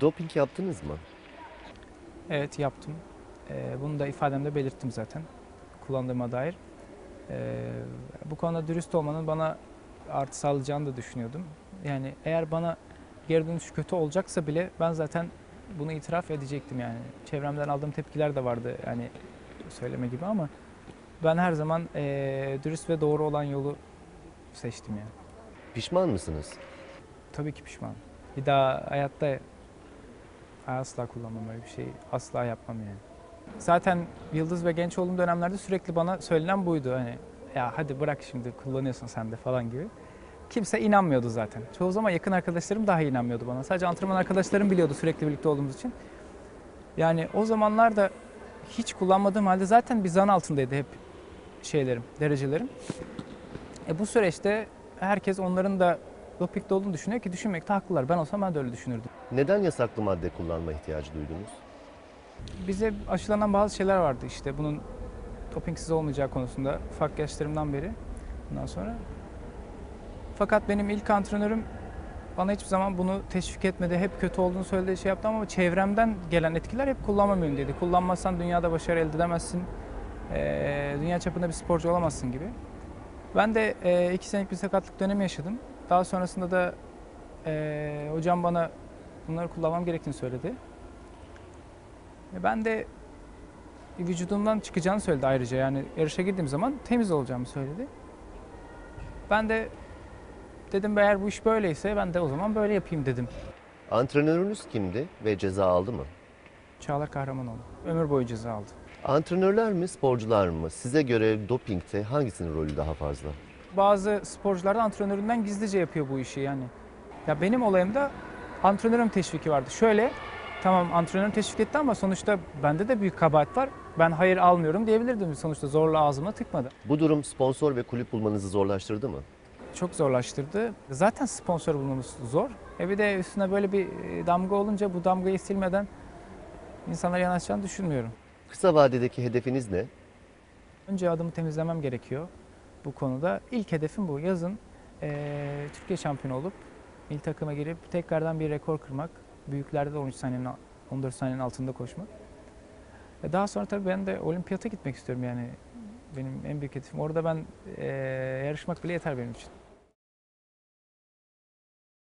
Doping yaptınız mı? Evet yaptım. Ee, bunu da ifademde belirttim zaten kullandığıma dair. Ee, bu konuda dürüst olmanın bana artı sağlayacağını da düşünüyordum. Yani eğer bana geri dönüş kötü olacaksa bile ben zaten bunu itiraf edecektim yani. Çevremden aldığım tepkiler de vardı yani söyleme gibi ama ben her zaman eee, dürüst ve doğru olan yolu seçtim yani. Pişman mısınız? Tabii ki pişmanım. Bir daha hayatta asla kullanmam öyle bir şey. Asla yapmam yani. Zaten yıldız ve genç olduğum dönemlerde sürekli bana söylenen buydu. Hani ya hadi bırak şimdi kullanıyorsun sen de falan gibi. Kimse inanmıyordu zaten. Çoğu zaman yakın arkadaşlarım daha inanmıyordu bana. Sadece antrenman arkadaşlarım biliyordu sürekli birlikte olduğumuz için. Yani o zamanlarda hiç kullanmadığım halde zaten bir zan altındaydı hep şeylerim, derecelerim. E bu süreçte herkes onların da dopingde olduğunu düşünüyor ki düşünmekte haklılar. Ben olsam ben de öyle düşünürdüm. Neden yasaklı madde kullanma ihtiyacı duydunuz? Bize aşılanan bazı şeyler vardı işte bunun dopingsiz olmayacağı konusunda ufak yaşlarımdan beri bundan sonra. Fakat benim ilk antrenörüm bana hiçbir zaman bunu teşvik etmedi. Hep kötü olduğunu söylediği şey yaptı ama çevremden gelen etkiler hep kullanmam yönündeydi. Kullanmazsan dünyada başarı elde edemezsin. Eee, dünya çapında bir sporcu olamazsın gibi. Ben de eee, iki senelik bir sakatlık dönemi yaşadım. Daha sonrasında da eee, hocam bana bunları kullanmam gerektiğini söyledi. E Ben de vücudumdan çıkacağını söyledi ayrıca. Yani yarışa girdiğim zaman temiz olacağımı söyledi. Ben de dedim eğer bu iş böyleyse ben de o zaman böyle yapayım dedim. Antrenörünüz kimdi ve ceza aldı mı? Çağlar Kahramanoğlu. Ömür boyu ceza aldı. Antrenörler mi, sporcular mı? Size göre dopingte hangisinin rolü daha fazla? Bazı sporcular da antrenöründen gizlice yapıyor bu işi yani. Ya benim olayımda antrenörüm teşviki vardı. Şöyle tamam antrenörüm teşvik etti ama sonuçta bende de büyük kabahat var. Ben hayır almıyorum diyebilirdim. Sonuçta zorla ağzıma tıkmadı. Bu durum sponsor ve kulüp bulmanızı zorlaştırdı mı? çok zorlaştırdı. Zaten sponsor bulmamız zor. E bir de üstüne böyle bir e, damga olunca bu damgayı silmeden insanlara yanaşacağını düşünmüyorum. Kısa vadedeki hedefiniz ne? Önce adımı temizlemem gerekiyor bu konuda. İlk hedefim bu. Yazın e, Türkiye şampiyonu olup milli takıma girip tekrardan bir rekor kırmak. Büyüklerde de 13 saniyenin 14 saniyenin altında koşmak. E daha sonra tabii ben de olimpiyata gitmek istiyorum yani. Benim en büyük hedefim. Orada ben e, yarışmak bile yeter benim için.